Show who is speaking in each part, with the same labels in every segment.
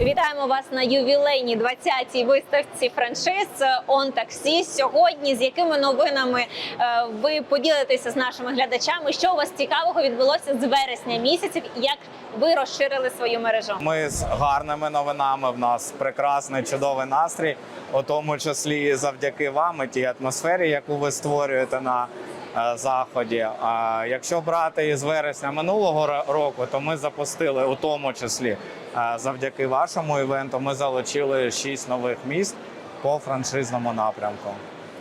Speaker 1: Вітаємо вас на ювілейній 20-й виставці франшиз Он Таксі. Сьогодні з якими новинами е, ви поділитеся з нашими глядачами? Що у вас цікавого відбулося з вересня місяців? Як ви розширили свою мережу?
Speaker 2: Ми з гарними новинами. В нас прекрасний чудовий настрій, у тому числі завдяки вам і тій атмосфері, яку ви створюєте на заході. А якщо брати із вересня минулого року, то ми запустили у тому числі е, завдяки вашому івенту. Ми залучили шість нових міст по франшизному напрямку.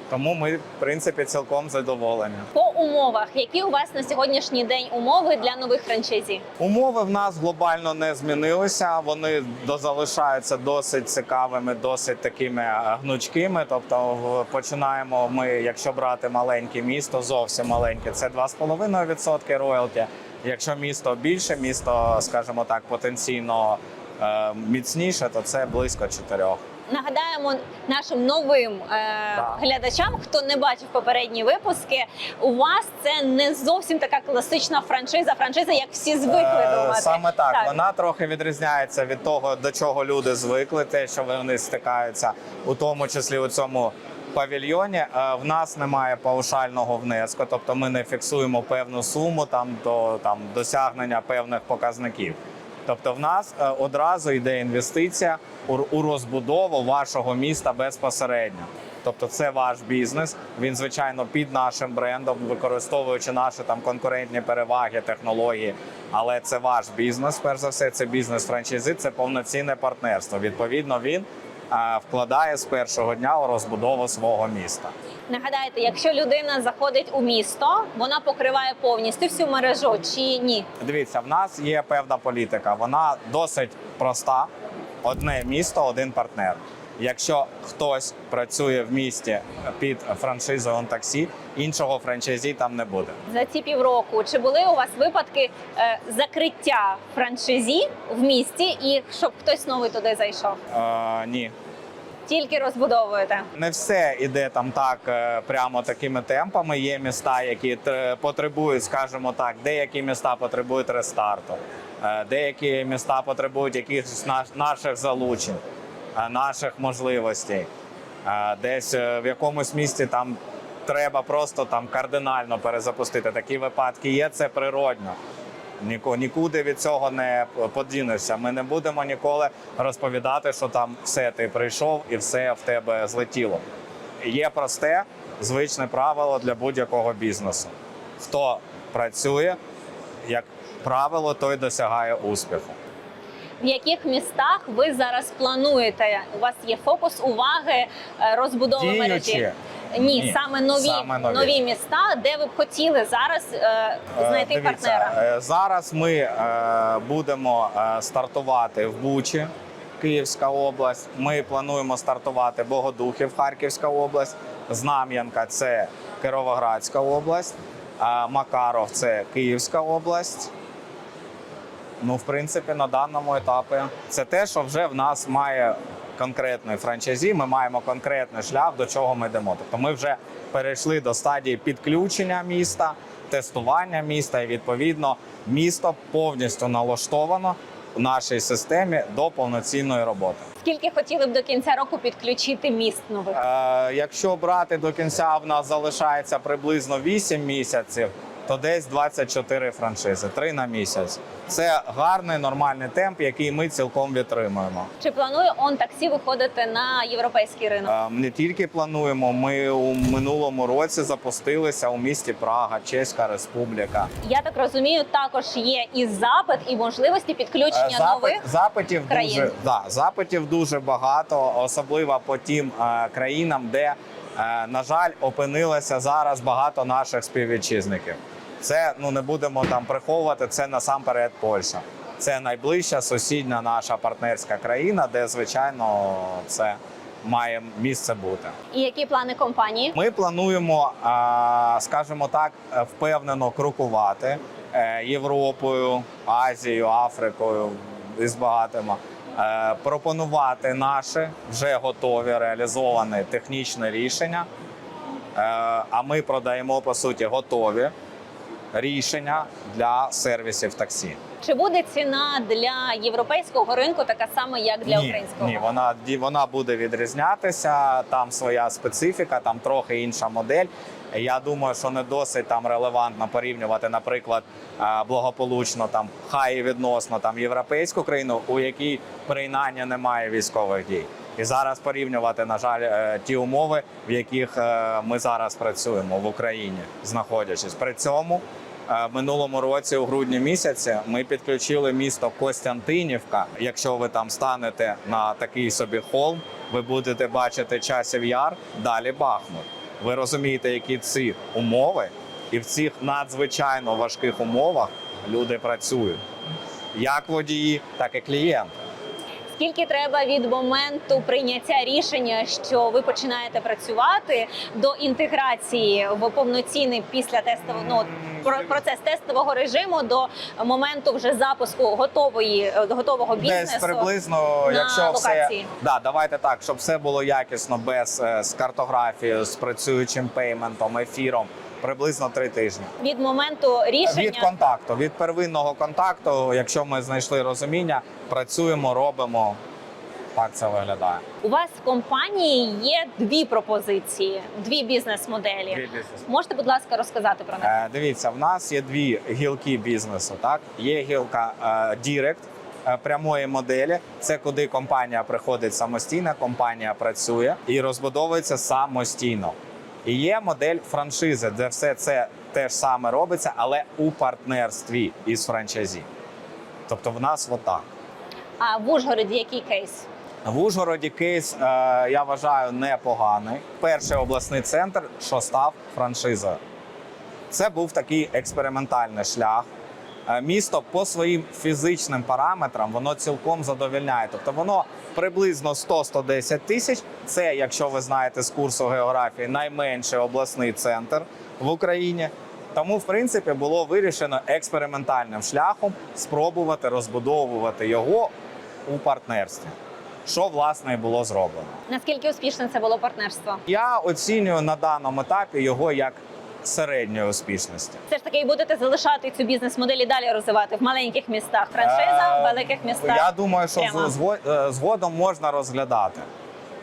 Speaker 2: Тому ми, в принципі, цілком задоволені.
Speaker 1: По умовах, які у вас на сьогоднішній день умови для нових франшизі?
Speaker 2: Умови в нас глобально не змінилися. Вони до- залишаються досить цікавими, досить такими е, гнучкими. Тобто, починаємо ми, якщо брати маленьке місто, зовсім маленьке, це 2,5% роялті. Якщо місто більше, місто, скажімо так, потенційно е, міцніше, то це близько 4%.
Speaker 1: Нагадаємо нашим новим е, глядачам, хто не бачив попередні випуски. У вас це не зовсім така класична франшиза. Франшиза, як всі звикли
Speaker 2: Е,
Speaker 1: думати.
Speaker 2: Саме так. вона трохи відрізняється від того, до чого люди звикли, те, що вони стикаються, у тому числі у цьому павільйоні. Е, В нас немає паушального внеску, тобто ми не фіксуємо певну суму там до там досягнення певних показників. Тобто, в нас е, одразу йде інвестиція у, розбудову вашого міста безпосередньо. Тобто, це ваш бізнес. Він звичайно під нашим брендом, використовуючи наші там конкурентні переваги, технології. Але це ваш бізнес. Перш за все, це бізнес франшизи, це повноцінне партнерство. Відповідно, він вкладає з першого дня у розбудову свого міста.
Speaker 1: Нагадайте, якщо людина заходить у місто, вона покриває повністю всю мережу чи ні?
Speaker 2: Дивіться, в нас є певна політика. Вона досить проста: одне місто, один партнер. Якщо хтось працює в місті під франшизою таксі, іншого франшизі там не буде.
Speaker 1: За ці півроку чи були у вас випадки е, закриття франшизі в місті, і щоб хтось новий туди зайшов?
Speaker 2: Е, ні,
Speaker 1: Тільки розбудовуєте.
Speaker 2: не все іде там так е, прямо такими темпами. Є міста, які потребують, скажімо так, деякі міста потребують рестарту, е, деякі міста потребують якихось наших залучень, наших можливостей. Е, Десь е, в якомусь місті там треба просто там кардинально перезапустити. Такі випадки є, це природньо. Нікуди від цього не подінешся. Ми не будемо ніколи розповідати, що там все ти прийшов і все в тебе злетіло. Є просте, звичне правило для будь-якого бізнесу. Хто працює, як правило, той досягає успіху.
Speaker 1: В яких містах ви зараз плануєте? У вас є фокус уваги е, розбудови
Speaker 2: Діючі?
Speaker 1: мережі? Ні,
Speaker 2: Ні,
Speaker 1: саме нові,
Speaker 2: саме нові.
Speaker 1: нові міста, де ви б хотіли зараз е, знайти
Speaker 2: Е, дивіться,
Speaker 1: партнера.
Speaker 2: е, Зараз ми е, будемо е, стартувати в Бучі, Київська область. Ми плануємо стартувати Богодухів, Харківська область, Знам'янка це Кировоградська область, Макаров це Київська область. Ну, в принципі, на даному етапі це те, що вже в нас має конкретний франчайзі. Ми маємо конкретний шлях, до чого ми йдемо. Тобто ми вже перейшли до стадії підключення міста, тестування міста, і відповідно місто повністю налаштовано в нашій системі до повноцінної роботи.
Speaker 1: Скільки хотіли б до кінця року підключити міст нових?
Speaker 2: Е, якщо брати до кінця, в нас залишається приблизно 8 місяців, то десь 24 франшизи, 3 на місяць. Це гарний нормальний темп, який ми цілком відтримуємо.
Speaker 1: Чи планує он таксі виходити на європейський ринок?
Speaker 2: Е, Не тільки плануємо, ми у минулому році запустилися у місті Прага, Чеська Республіка.
Speaker 1: Я так розумію, також є і запит, і можливості
Speaker 2: Е,
Speaker 1: підключення нових.
Speaker 2: запитів
Speaker 1: країн.
Speaker 2: дуже да, запитів дуже багато, особливо по тим е, країнам, де, е, на жаль, опинилося зараз багато наших співвітчизників. Це ну не будемо там приховувати. Це насамперед Польща. Це найближча сусідня наша партнерська країна, де звичайно це має місце бути.
Speaker 1: І які плани компанії?
Speaker 2: Ми плануємо, скажімо так, впевнено крокувати е, Європою, Азією, Африкою і збагатимо. Е, Пропонувати наші вже готові реалізовані технічні рішення. Е, А ми продаємо по суті готові рішення для сервісів таксі.
Speaker 1: Чи буде ціна для європейського ринку така сама, як для
Speaker 2: ні,
Speaker 1: українського?
Speaker 2: Ні, вона вона буде відрізнятися. Там своя специфіка, там трохи інша модель. Я думаю, що не досить там релевантно порівнювати, наприклад, благополучно там хай відносно там європейську країну, у якій принаймні немає військових дій. І зараз порівнювати, на жаль, е, ті умови, в яких е, ми зараз працюємо в Україні, знаходячись при цьому. Е, Минулому році, у грудні місяці, ми підключили місто Костянтинівка. Якщо ви там станете на такий собі холм, ви будете бачити часів яр, далі Бахмут. Ви розумієте, які ці умови, і в цих надзвичайно важких умовах люди працюють, як водії, так і клієнти.
Speaker 1: Скільки треба від моменту прийняття рішення, що ви починаєте працювати до інтеграції в повноцінний після тестового ну, процес тестового режиму до моменту вже запуску готової готового бізнесу?
Speaker 2: Десь приблизно,
Speaker 1: на
Speaker 2: якщо все да, давайте так, щоб все було якісно без е, з картографією, з працюючим пейментом, ефіром. Приблизно три тижні.
Speaker 1: від моменту рішення
Speaker 2: Від контакту, від первинного контакту, якщо ми знайшли розуміння, працюємо, робимо. Так це виглядає.
Speaker 1: у вас в компанії є дві пропозиції, дві бізнес-моделі. Можете, будь ласка, розказати про них?
Speaker 2: Е, дивіться, в нас є дві гілки бізнесу. Так, є гілка Direct, е, прямої моделі. Це куди компанія приходить самостійно, компанія працює і розбудовується самостійно. І є модель франшизи, де все це теж саме робиться, але у партнерстві із франчайзі. Тобто в нас отак.
Speaker 1: А в Ужгороді який кейс?
Speaker 2: В Ужгороді кейс, е, я вважаю, непоганий. Перший обласний центр, що став франшизою. Це був такий експериментальний шлях. Е, Місто по своїм фізичним параметрам воно цілком задовільняє. Тобто воно приблизно 100-110 тисяч. Це, якщо ви знаєте з курсу географії, найменший обласний центр в Україні. Тому, в принципі, було вирішено експериментальним шляхом спробувати розбудовувати його у партнерстві, що власне і було зроблено.
Speaker 1: Наскільки успішне це було партнерство?
Speaker 2: Я оцінюю на даному етапі його як середньої успішності.
Speaker 1: Все ж таки, і будете залишати цю бізнес-модель і далі розвивати в маленьких містах. Франшиза в
Speaker 2: Е,
Speaker 1: великих містах.
Speaker 2: Я думаю, що
Speaker 1: Прямо.
Speaker 2: е, згодом можна розглядати.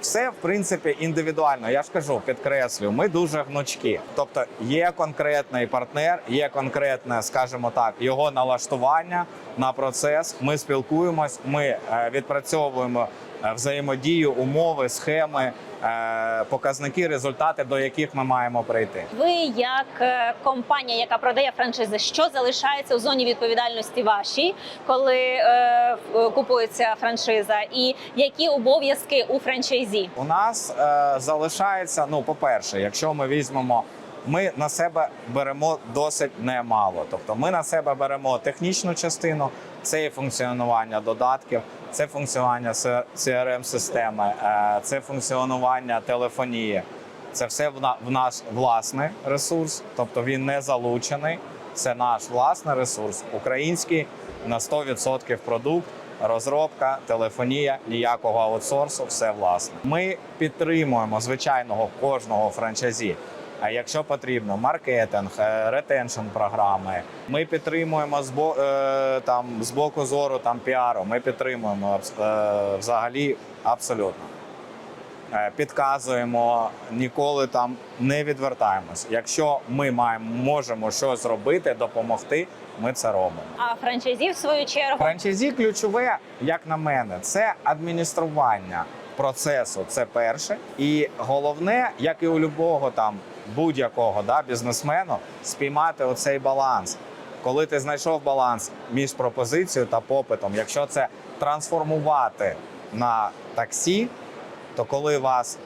Speaker 2: Все в принципі індивідуально. Я ж кажу, підкреслю, ми дуже гнучкі. Тобто є конкретний партнер, є конкретне, скажімо так, його налаштування на процес. Ми спілкуємось, ми е, відпрацьовуємо е, взаємодію, умови, схеми, е, показники, результати, до яких ми маємо прийти.
Speaker 1: Ви як е, компанія, яка продає франшизи, що залишається у зоні відповідальності вашій, коли е, купується франшиза, і які обов'язки у франчайзі?
Speaker 2: У нас е, залишається. Ну, по-перше, якщо ми візьмемо, ми на себе беремо досить немало. Тобто, ми на себе беремо технічну частину, це і функціонування додатків, це функціонування crm системи е, це функціонування телефонії. Це все в, на, в наш власний ресурс, тобто він не залучений. Це наш власний ресурс, український на 100% продукт, розробка, телефонія, ніякого аутсорсу, все власне. Ми підтримуємо звичайного кожного франчайзі. А якщо потрібно, маркетинг, е, ретеншн програми. Ми підтримуємо з бо- е, там з боку зору там піару. Ми підтримуємо е, взагалі абсолютно. Підказуємо, ніколи там не відвертаємось. Якщо ми маємо можемо щось зробити, допомогти, ми це робимо.
Speaker 1: А франчайзі, в свою чергу,
Speaker 2: Франчайзі ключове, як на мене, це адміністрування процесу. Це перше. І головне, як і у любого там будь-якого да, бізнесмену, спіймати оцей баланс. Коли ти знайшов баланс між пропозицією та попитом, якщо це трансформувати на таксі, то коли вас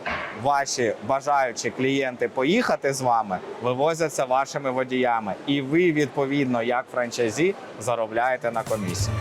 Speaker 2: ваші бажаючі клієнти поїхати з вами, вивозяться вашими водіями, і ви відповідно як франчайзі заробляєте на комісію.